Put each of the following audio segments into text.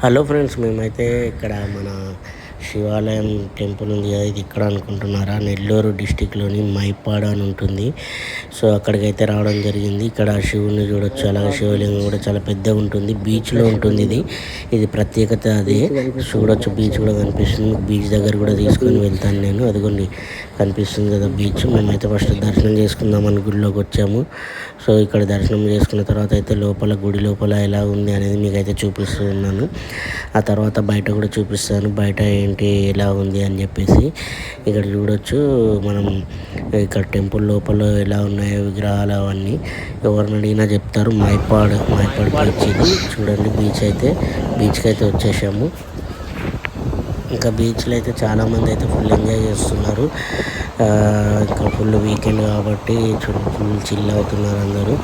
Hello friends మేమైతే ఇక్కడ మన శివాలయం టెంపుల్ ఉంది కదా ఇది ఇక్కడ అనుకుంటున్నారా? నెల్లూరు డిస్టిక్లోని మైపాడు అని ఉంటుంది. సో అక్కడికైతే రావడం జరిగింది. ఇక్కడ శివుని చూడొచ్చు అలాగే శివలింగం కూడా చాలా పెద్దగా ఉంటుంది. బీచ్లో ఉంటుంది ఇది. ఇది ప్రత్యేకత అదే. చూడొచ్చు బీచ్ కూడా కనిపిస్తుంది. బీచ్ దగ్గర కూడా తీసుకొని వెళ్తాను నేను. అదిగోండి కనిపిస్తుంది కదా బీచ్. మేమైతే ఫస్ట్ దర్శనం చేసుకుందామని గుడిలోకి వచ్చాము. సో ఇక్కడ దర్శనం చేసుకున్న తర్వాత అయితే లోపల గుడి లోపల ఎలా ఉంది అనేది మీకు అయితే చూపిస్తూ ఉన్నాను ఆ తర్వాత బయట కూడా చూపిస్తాను. బయట ఏంటి ఎలా ఉంది అని చెప్పేసి ఇక్కడ చూడొచ్చు. మనం ఇక్కడ టెంపుల్ లోపల ఎలా ఉన్నాయో విగ్రహాలు అవన్నీ ఎవరిని అడిగినా చెప్తారు. మైపాడ్ మైపాడ్ బీచ్ ఇది. చూడండి బీచ్ అయితే బీచ్కి అయితే వచ్చేసాము. ఇంకా బీచ్లో అయితే చాలామంది అయితే ఫుల్ ఎంజాయ్ చేస్తున్నారు. ఇంకా ఫుల్ వీకెండ్ కాబట్టి ఫుల్ చిల్ అవుతున్నారు అందరూ.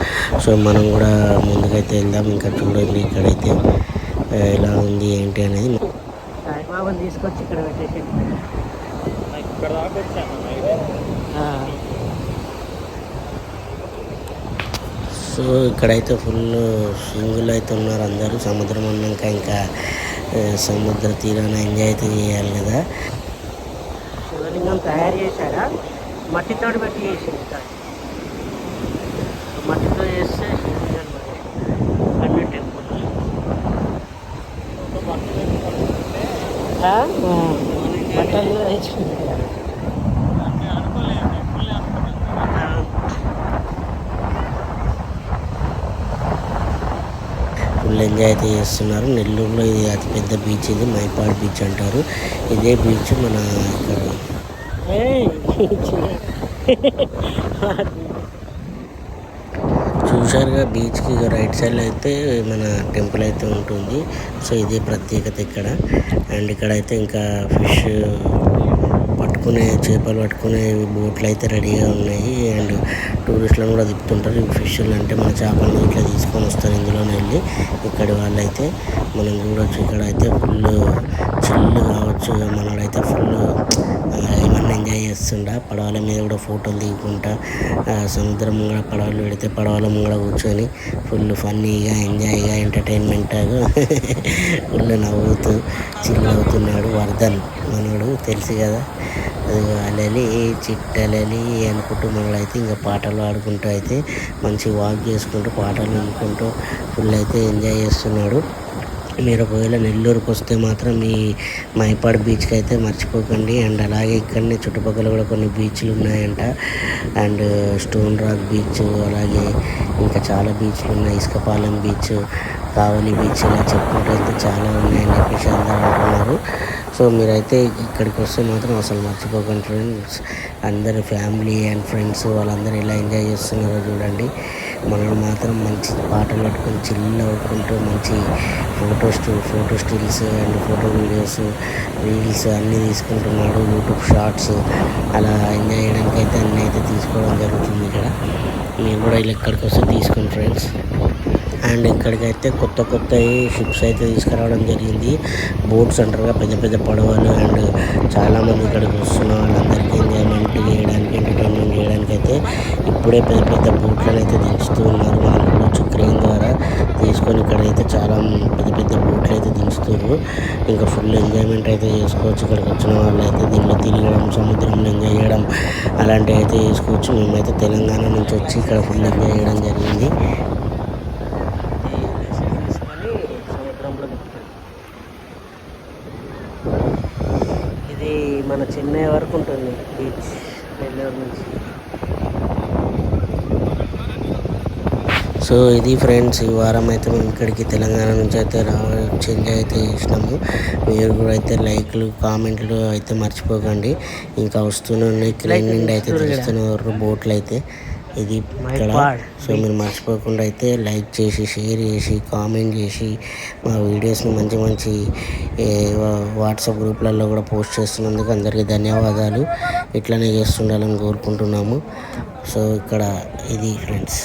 సో మనం కూడా ముందుకైతే వెళ్దాం. ఇంకా చూడండి ఇక్కడైతే ఎలా ఉంది ఏంటి అనేది సాయిబాబాని తీసుకొచ్చి ఇక్కడ పెట్టేసి ఇక్కడ దాకా వచ్చాను సో ఇక్కడైతే ఫుల్ స్వింగులు అయితే ఉన్నారు అందరూ. సముద్రం అన్నాక ఇంకా సముద్ర తీరాన ఎంజాయ్ అయితే చేయాలి కదా. శివలింగం తయారు చేశాడా మట్టితో పెట్టి చేసింది. మట్టితో చేస్తే శివలింగం మరి. అన్ని టెంపుల్ బట్టలు కూడా తెచ్చుకుంది ఫుల్ ఎంజాయ్ అయితే చేస్తున్నారు. నెల్లూరులో ఇది అతిపెద్ద బీచ్ ఇది మైపాడ్ బీచ్ అంటారు. ఇదే బీచ్ మన ఇక్కడ. చూశారుగా బీచ్కి రైట్ సైడ్లో అయితే మన టెంపుల్ అయితే ఉంటుంది. సో ఇది ప్రత్యేకత ఇక్కడ. అండ్ ఇక్కడ అయితే ఇంకా ఫిష్ పట్టుకునే చేపలు పట్టుకునే బోట్లు అయితే రెడీగా ఉన్నాయి. అండ్ టూరిస్టులను కూడా తిప్పుతుంటారు. ఈ ఫిష్లు అంటే మన చేపలను ఇట్లా తీసుకొని వస్తారు ఇందులోనే వెళ్ళి. ఇక్కడి వాళ్ళైతే మనం చూడొచ్చు. ఇక్కడ అయితే ఫుల్ చిల్లు కావచ్చు. మనడైతే ఫుల్ కూడా ఎంజాయ్ చేస్తుండ. పడవల మీద కూడా ఫోటోలు దిగుకుంటా. ఆ, సముద్రం కూడా పడవలు పెడితే పడవల ముంగడ కూర్చొని ఫుల్ ఫన్నీగా ఎంజాయ్గా ఎంటర్టైన్మెంట్గా ఫుల్ నవ్వుతూ చిల్ అవుతున్నాడు వర్ధన్. మనోడు తెలుసు కదా. అది అలలి చిట్టలలి అనుకుంటూ అయితే ఇంకా పాటలు ఆడుకుంటూ అయితే మంచి వాక్ చేసుకుంటూ పాటలు వినుకుంటూ ఫుల్ అయితే ఎంజాయ్ చేస్తున్నాడు. మీరు ఒకవేళ నెల్లూరుకు వస్తే మాత్రం ఈ మైపాడు బీచ్కి అయితే మర్చిపోకండి. అండ్ అలాగే ఇక్కడనే చుట్టుపక్కల కూడా కొన్ని బీచ్లు ఉన్నాయంట. అండ్ స్టోన్ రాక్ బీచ్ అలాగే ఇంకా చాలా బీచ్లు ఉన్నాయి. ఇసుకపాలెం బీచ్ కావలి బీచ్ ఇలా చెప్పుకుంటే చాలా ఉన్నాయని చెప్పేసి అందరూ అంటున్నారు. సో మీరైతే ఇక్కడికి వస్తే మాత్రం అసలు మర్చిపోకండి ఫ్రెండ్స్ అందరు ఫ్యామిలీ అండ్ ఫ్రెండ్స్ వాళ్ళందరూ ఇలా ఎంజాయ్ చేస్తున్నారో చూడండి. మనం మాత్రం మంచి పాటలు పెట్టుకొని చిల్ అవుకుంటూ మంచి photos photo stills and photo videos reels అన్నీ తీసుకుంటున్నాడు యూట్యూబ్ షార్ట్స్ అలా ఎంజాయ్ చేయడానికి అయితే అన్నీ అయితే తీసుకోవడం జరుగుతుంది ఇక్కడ. మీరు కూడా ఇలా ఇక్కడికి వస్తే తీసుకోండి ఫ్రెండ్స్ అండ్ ఇక్కడికైతే కొత్త కొత్త షిప్స్ అయితే తీసుకురావడం జరిగింది. బోట్స్ అంటారుగా పెద్ద పెద్ద పడవలు అండ్ చాలామంది ఇక్కడికి వస్తున్న వాళ్ళందరికీ ఎంజాయ్మెంట్ చేయడానికి ఎంటర్టైన్మెంట్ చేయడానికి అయితే ఇప్పుడే పెద్ద పెద్ద బోట్లను అయితే దించుతూ ఉన్నారు. వాళ్ళు చూడొచ్చు క్రెయిన్ ద్వారా తీసుకొని ఇక్కడైతే చాలా పెద్ద పెద్ద బోట్లు అయితే దించుతున్నారు ఇంకా ఫుల్ ఎంజాయ్మెంట్ అయితే చేసుకోవచ్చు. ఇక్కడికి వచ్చిన వాళ్ళు అయితే దీనిలో తిరగడం సముద్రంలో ఎంజాయ్ చేయడం అలాంటివి అయితే చేసుకోవచ్చు. మేమైతే తెలంగాణ నుంచి వచ్చి ఇక్కడ ఫుల్ ఎంజాయ్ చేయడం జరిగింది తీసుకొని సముద్రంలో దింపుతారు. ఇది మన చెన్నై వరకు ఉంటుంది. బీచ్ నెల్లూరు నుంచి. సో ఇది ఫ్రెండ్స్ ఈ వారం అయితే మేము ఇక్కడికి తెలంగాణ నుంచి అయితే రావచ్చు ఎంజాయ్ అయితే చేసినాము. మీరు కూడా అయితే లైక్లు కామెంట్లు అయితే మర్చిపోకండి. ఇంకా వస్తూనే ఉన్నాయి. క్లీన్ నుండి అయితే తీస్తున్నారు బోట్లు అయితే. ఇది ఇక్కడ. సో మీరు మర్చిపోకుండా అయితే లైక్ చేసి షేర్ చేసి కామెంట్ చేసి మా వీడియోస్ని మంచి మంచి వాట్సాప్ గ్రూప్లలో కూడా పోస్ట్ చేస్తున్నందుకు అందరికీ ధన్యవాదాలు. ఇట్లనే చేస్తుండాలని కోరుకుంటున్నాము. సో ఇక్కడ ఇది ఫ్రెండ్స్.